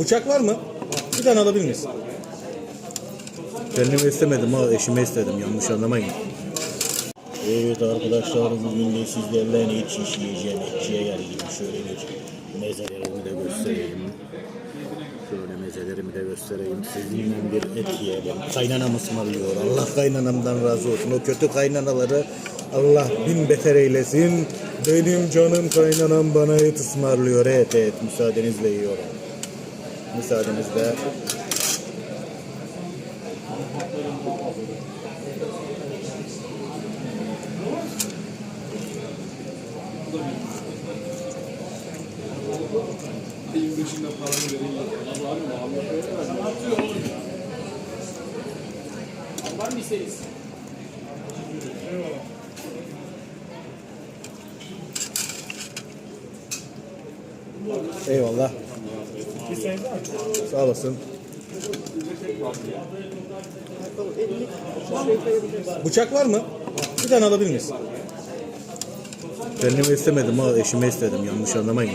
Bıçak var mı? Bir tane alabilir miyiz? Kendime istemedim ama eşime istedim yanlış anlamayın. Evet arkadaşlar bugün de sizlerle et şiş yiyeceğim. Etçiye geldim. Şöyle bir mezelerimi de göstereyim. Şöyle mezelerimi de göstereyim. Sizinle bir et yiyelim. Kaynanam ısmarlıyor. Allah kaynanamdan razı olsun. O kötü kaynanaları Allah bin beter eylesin. Benim canım kaynanam bana et ısmarlıyor. Evet evet müsaadenizle yiyorum. Müsaadenizle. Eyvallah. Sağ olasın. Bıçak var mı? Bir tane alabilir miyiz? Kendime istemedim ama eşime istedim yanlış anlamayın.